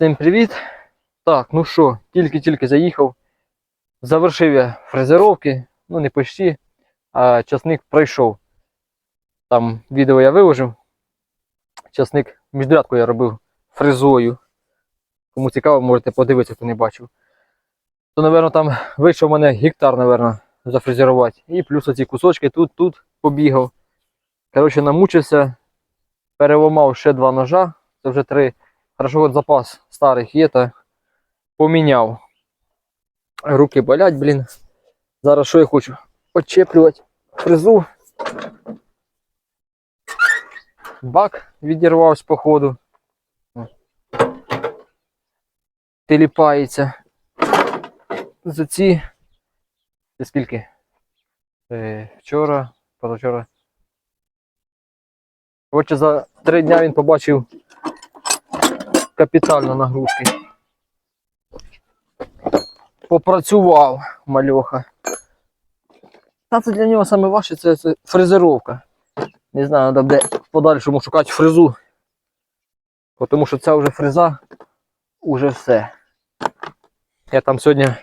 Всім привіт! Так, ну що, тільки-тільки заїхав. Завершив я фрезеровки, ну не почти, а часник пройшов. Там відео я виложив. Часник міжрядку я робив фрезою. Кому цікаво, можете подивитися, хто не бачив. То, напевно, там вийшов у мене гектар, напевно, зафрезерувати. І плюс оці кусочки тут, тут побігав. Коротше, намучився, переламав ще два ножа, це вже три. Хорошо, от запас старих є, та поміняв. Руки болять, блін. Зараз що я хочу? Очеплювати фрезу. Бак відірвався по ходу. Теліпається. За ці. Це скільки? Е, вчора, позавчора. Отже, за три дня він побачив капітально нагрузки. Попрацював мальоха. Та це для нього саме важче це, це фрезеровка. Не знаю, треба буде в подальшому шукати фрезу. Тому що ця вже фреза уже все. Я там сьогодні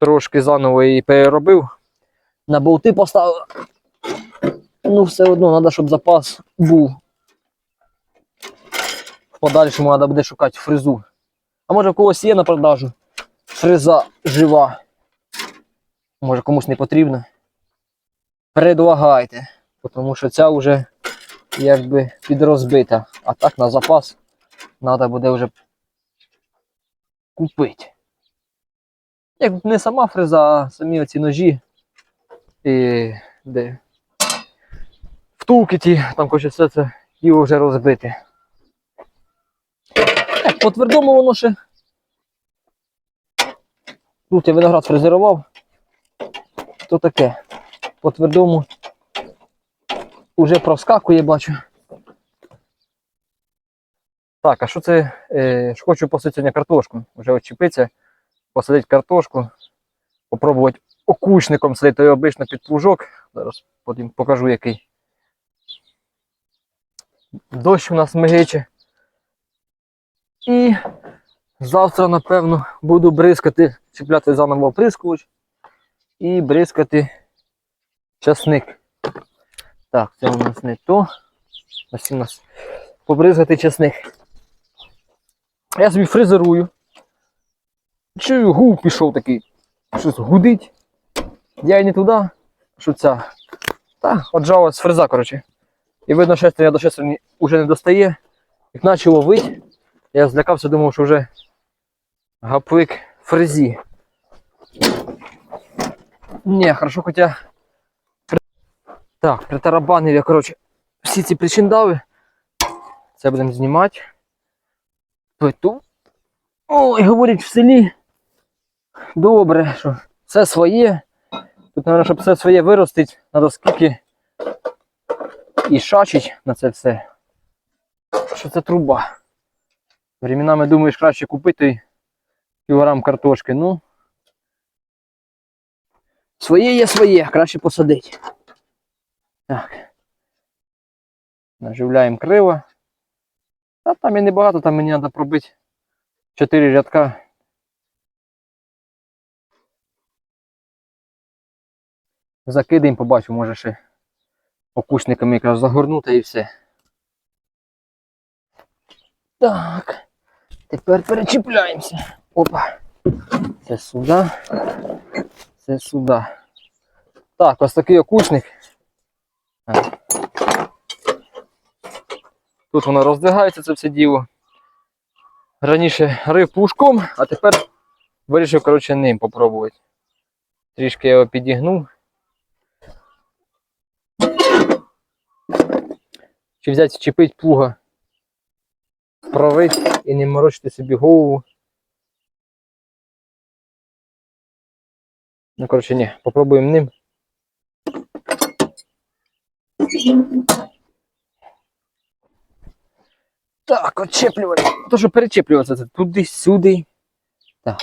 трошки заново її переробив. На болти поставив. Ну, все одно треба, щоб запас був. Подальшому треба буде шукати фрезу. А може в когось є на продажу фреза жива. Може комусь не потрібно. Предлагайте. Тому що ця вже якби підрозбита. А так на запас треба буде вже купити. Як не сама фреза, а самі оці ножі. І де втулки ті, там хоче все це його вже розбити. По твердому воно ще. Тут я виноград фрезерував. То таке. По твердому уже проскакує, бачу. Так, а що це? Е, хочу посадити сьогодні картошку. Вже очіпиться, посадити картошку, попробувати окучником садити, обично під плужок. Зараз потім покажу який. Дощ у нас мигиче. І завтра, напевно, буду бризкати, чіпляти заново оприскувач і бризкати часник. Так, це у нас не то. Ось у нас побризкати часник. Я собі фрезерую. Чую, гув пішов такий. Щось гудить. Я і не туди, що ця. Та, отжалась фреза, коротше. І видно, шестерня до шестерні вже не достає. Як почало вить, я злякався, думав, що вже гаплик фрезі. Ні, хорошо, хоча. Так, притарабанив я, коротше, всі ці причиндави. Це будемо знімати. Плиту. Ой, говорять в селі. Добре, що все своє. Тут, мабуть, щоб все своє виростить, треба скільки і шачить на це все. Що це труба? Временами думаєш краще купити кілограм картошки. Ну. Своє є своє, краще посадити. Так. Наживляємо криво. Та там і небагато, там мені треба пробити 4 рядка. Закидаємо, побачу, може ще окушниками якраз загорнути і все. Так. Тепер перечіпляємося. Опа. Це сюди. Це сюди. Так, ось такий окушник. Тут воно роздвигається це все діло. Раніше рив пушком, а тепер вирішив, коротше, ним попробувати. Трішки я його підігнув. Чи взяти, вчепить плуга, провить і не морочити собі голову. Ну, коротше, ні, попробуємо ним. Так, отчеплювати. То, що перечеплюватися, це туди-сюди. Так.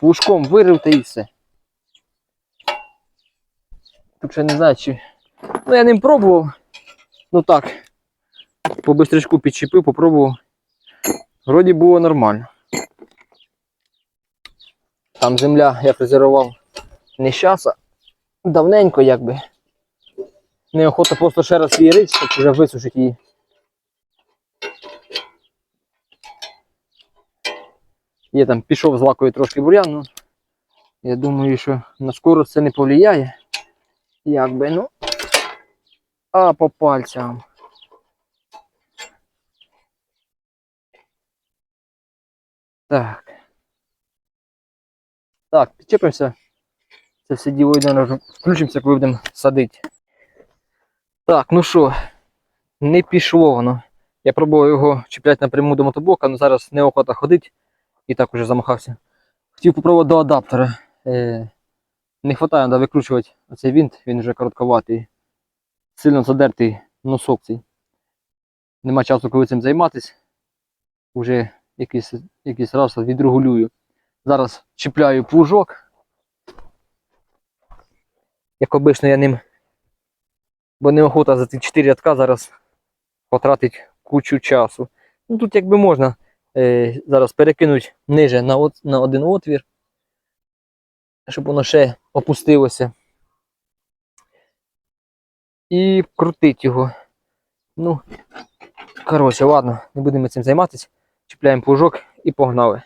Пушком вирив та і все. Тут ще не знаю, чи. Ну, я ним пробував. Ну так. По бистрячку підчепив, попробував. Вроді було нормально. Там земля я фрезерував не щас, а давненько якби. Неохота просто ще раз її рить, щоб вже висушити її. Є там пішов з лакою трошки бур'ян, ну я думаю, що на скорость це не повлияє. Якби, ну. А по пальцям. Так. Так, підчепимося. Це все діло йде, включимося, коли будемо садити. Так, ну що, не пішло воно. Я пробував його чіпляти напряму до мотоблока, але зараз неохота ходить і так уже замахався. Хотів попробувати до адаптера. Е, не вистачає, треба викручувати оцей винт, він вже коротковатий, сильно задертий носок цей. Нема часу, коли цим займатися. Уже якийсь, якийсь раз відрегулюю. Зараз чіпляю плужок. Як обично я ним, бо неохота за ці 4 рядка зараз потратить кучу часу. Ну тут якби можна е, зараз перекинути ниже на, от, на один отвір, щоб воно ще опустилося. І крутить його. Ну, коротше, ладно, не будемо цим займатися. Чіпляємо плужок і погнали.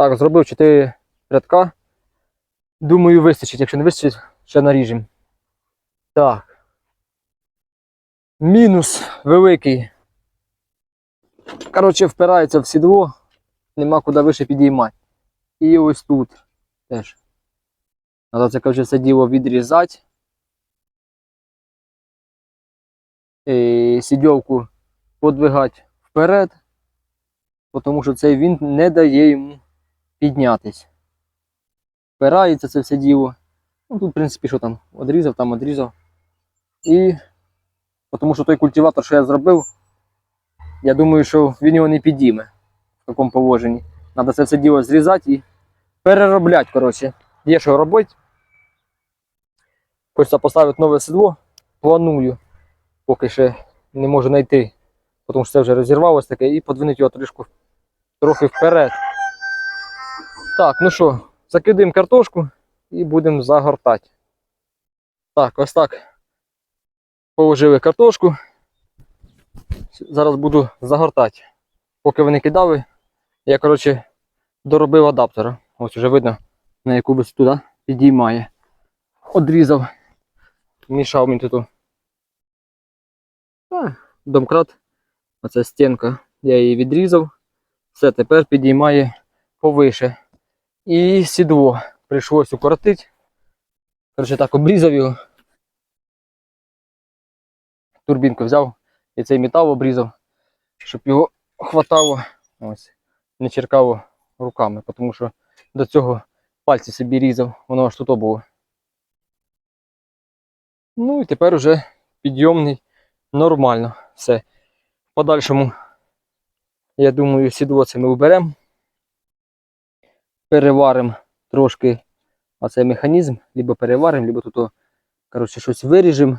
Так, зробив 4 рядка. Думаю, вистачить. Якщо не вистачить, ще наріжемо. Так. Мінус великий. Коротше, впирається в сідло, нема куди вище підіймати. І ось тут теж. Треба це каже, все діло відрізати. І сідьовку подвигати вперед, тому що цей винт не дає йому піднятись. Впирається це все діло. Ну тут, в принципі, що там, одрізав, там одрізав. І тому що той культиватор, що я зробив, я думаю, що він його не підійме в такому положенні. Треба це все діло зрізати і переробляти, коротше. Є що робити. Хочеться поставити нове седло. Планую, поки ще не можу знайти, тому що це вже розірвалося таке, і подвинути його трішки трохи вперед. Так, ну що, закидаємо картошку і будемо загортати. Так, ось так. Положили картошку. Зараз буду загортати. Поки вони кидали, я, коротше, доробив адаптера. Ось вже видно, на яку висоту підіймає. Одрізав. Мішав мені тут. Домкрат. Оця стінка. Я її відрізав. Все, тепер підіймає повише. І сідло прийшлось укоротити. Коротше, так обрізав його. Турбінку взяв і цей метал обрізав, щоб його хватало, ось, не черкало руками, тому що до цього пальці собі різав, воно аж тут було. Ну і тепер уже підйомний нормально. Все. В подальшому, я думаю, сідло це ми уберемо переваримо трошки оцей механізм, либо переваримо, либо тут коротше, щось виріжемо,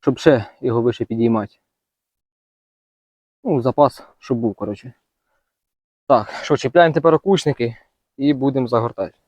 щоб ще його вище підіймати. Ну, запас, щоб був, коротше. Так, що, чіпляємо тепер окучники і будемо загортати.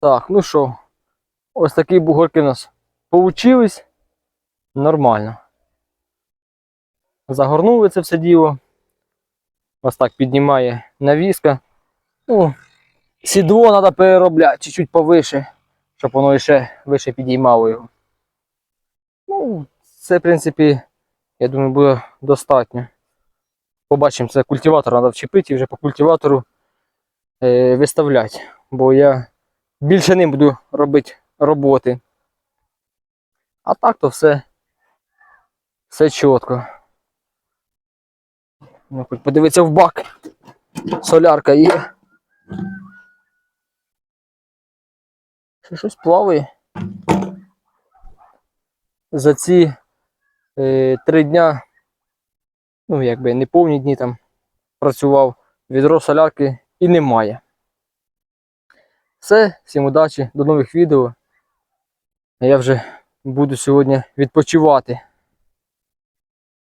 Так, ну що, ось такі бугорки у нас получились. Нормально. Загорнули це все діло. Ось так піднімає навіска. Ну, сідло треба переробляти чуть-чуть повише, щоб воно ще вище підіймало його. Ну, це, в принципі, я думаю, буде достатньо. Побачимо, це культиватор треба вчепити і вже по культиватору е, виставляти. Бо я більше ним буду робити роботи. А так то все, все чітко. Ну, хоч подивитися в бак. Солярка є. Ще щось плаває. За ці е, три дня, ну якби не повні дні там працював, відро солярки і немає. Все, всім удачі, до нових відео. Я вже буду сьогодні відпочивати.